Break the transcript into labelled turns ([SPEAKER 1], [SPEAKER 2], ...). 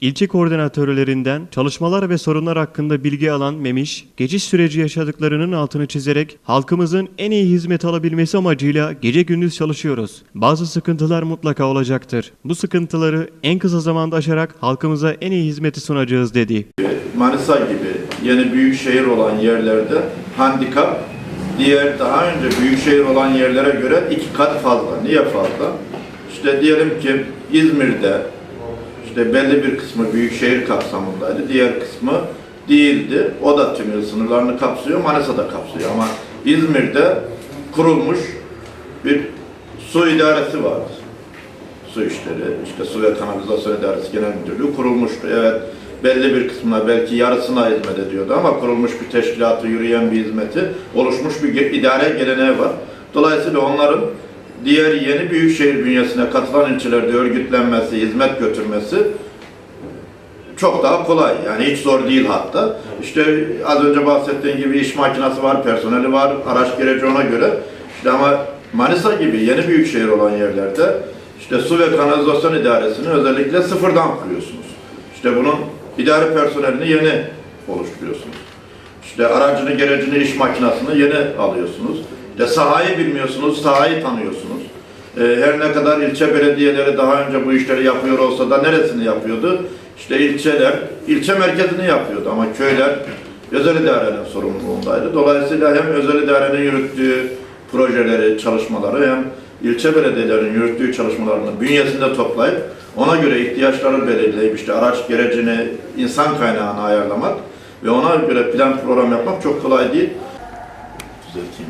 [SPEAKER 1] İlçe koordinatörlerinden çalışmalar ve sorunlar hakkında bilgi alan Memiş, geçiş süreci yaşadıklarının altını çizerek halkımızın en iyi hizmet alabilmesi amacıyla gece gündüz çalışıyoruz. Bazı sıkıntılar mutlaka olacaktır. Bu sıkıntıları en kısa zamanda aşarak halkımıza en iyi hizmeti sunacağız dedi.
[SPEAKER 2] Manisa gibi yeni büyük şehir olan yerlerde handikap diğer daha önce büyük şehir olan yerlere göre iki kat fazla. Niye fazla? İşte diyelim ki İzmir'de işte belli bir kısmı büyük şehir kapsamındaydı. Diğer kısmı değildi. O da tüm il sınırlarını kapsıyor. Manisa da kapsıyor ama İzmir'de kurulmuş bir su idaresi vardı su işleri, işte su ve kanalizasyon idaresi genel müdürlüğü kurulmuştu. Evet, belli bir kısmına belki yarısına hizmet ediyordu ama kurulmuş bir teşkilatı, yürüyen bir hizmeti, oluşmuş bir idare geleneği var. Dolayısıyla onların diğer yeni büyükşehir bünyesine katılan ilçelerde örgütlenmesi, hizmet götürmesi çok daha kolay. Yani hiç zor değil hatta. İşte az önce bahsettiğim gibi iş makinesi var, personeli var, araç gereci ona göre. İşte ama Manisa gibi yeni büyük şehir olan yerlerde işte su ve kanalizasyon idaresini özellikle sıfırdan kuruyorsunuz. İşte bunun idare personelini yeni oluşturuyorsunuz. İşte aracını, gerecini, iş makinesini yeni alıyorsunuz. İşte sahayı bilmiyorsunuz, sahayı tanıyorsunuz. Ee, her ne kadar ilçe belediyeleri daha önce bu işleri yapıyor olsa da neresini yapıyordu? İşte ilçeler, ilçe merkezini yapıyordu ama köyler özel idarenin sorumluluğundaydı. Dolayısıyla hem özel idarenin yürüttüğü projeleri, çalışmaları hem ilçe belediyelerinin yürüttüğü çalışmalarını bünyesinde toplayıp ona göre ihtiyaçları belirleyip işte araç gerecini, insan kaynağını ayarlamak ve ona göre plan program yapmak çok kolay değil. Düzelteyim